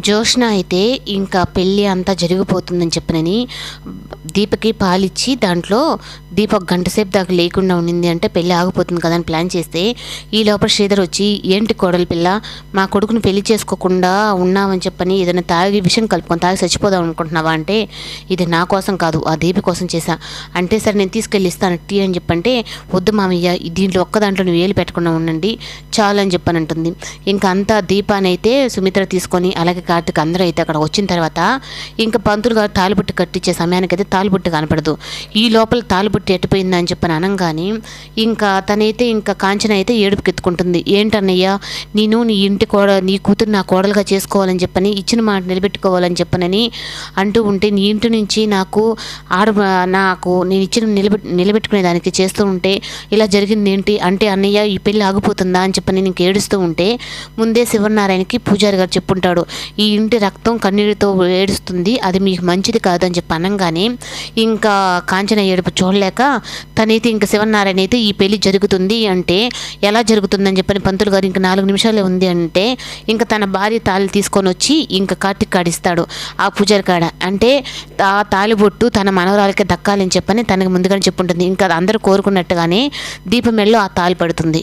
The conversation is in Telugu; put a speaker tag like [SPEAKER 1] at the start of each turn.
[SPEAKER 1] జోష్న అయితే ఇంకా పెళ్ళి అంతా జరిగిపోతుందని చెప్పనని దీపకి పాలిచ్చి దాంట్లో దీప ఒక గంట సేపు దాకా లేకుండా ఉండింది అంటే పెళ్ళి ఆగిపోతుంది కదా అని ప్లాన్ చేస్తే ఈ లోపల శ్రీధర్ వచ్చి ఏంటి కోడలి పిల్ల? మా కొడుకుని పెళ్ళి చేసుకోకుండా ఉన్నామని చెప్పని ఏదైనా తాగి విషయం కలుపుకొని తాగి చచ్చిపోదాం అనుకుంటున్నావా? అంటే ఇది నా కోసం కాదు ఆ దీపి కోసం చేశా. అంటే సరే నేను తీసుకెళ్ళి ఇస్తాను టీ అని చెప్పంటే వద్దు మామయ్య దీంట్లో ఒక్క దాంట్లో నువ్వు వేలు పెట్టకుండా ఉండండి. చాలు అని చెప్పని అంటుంది ఇంకా అంతా దీపానైతే సుమిత్ర తీసుకొని అలాగే కార్తీక్ అందరూ అయితే అక్కడ వచ్చిన తర్వాత ఇంకా పంతులు గారు తాలిబుట్టు కట్టించే సమయానికి అయితే తాలిబుట్టు కనపడదు. ఈ లోపల తాలిబుట్టు ఎట్టిపోయిందని అని చెప్పని అనగానే ఇంకా తనైతే ఇంకా కాంచన అయితే ఏడుపుకి ఎత్తుకుంటుంది ఏంటన్నయ్యా నేను నీ ఇంటి కోడ నీ కూతురు నా కోడలుగా చేసుకోవాలని చెప్పని ఇచ్చిన మాట నిలబెట్టుకోవాలని చెప్పనని అంటూ ఉంటే నీ ఇంటి నుంచి నాకు ఆడ నాకు నేను ఇచ్చిన నిలబెట్ నిలబెట్టుకునే దానికి చేస్తూ ఉంటే ఇలా జరిగింది ఏంటి అంటే అన్నయ్య ఈ పెళ్ళి ఆగిపోతుందా? అని చెప్పని నీకు ఏడుస్తూ ఉంటే ముందే శివనారాయణకి పూజారి గారు చెప్పుంటాడు. ఈ ఇంటి రక్తం కన్నీటితో ఏడుస్తుంది. అది మీకు మంచిది కాదు అని చెప్పి అనగానే ఇంకా కాంచన ఏడుపు చూడలేక తనైతే ఇంకా శివనారాయణ అయితే ఈ పెళ్ళి జరుగుతుంది అంటే ఎలా జరుగుతుందని చెప్పని పంతులు గారు ఇంకా నాలుగు నిమిషాలే ఉంది అంటే ఇంకా తన భార్య తాళి తీసుకొని వచ్చి ఇంకా కార్తీక్ కాడిస్తాడు ఆ పూజారి కాడ. అంటే ఆ తాలిబొట్టు తన మనవరాలకే దక్కాలని చెప్పని తనకు ముందుగానే చెప్పుంటుంది. ఇంకా అందరూ కోరుకున్నట్టుగానే దీపం మెల్లో ఆ తాలి పడుతుంది.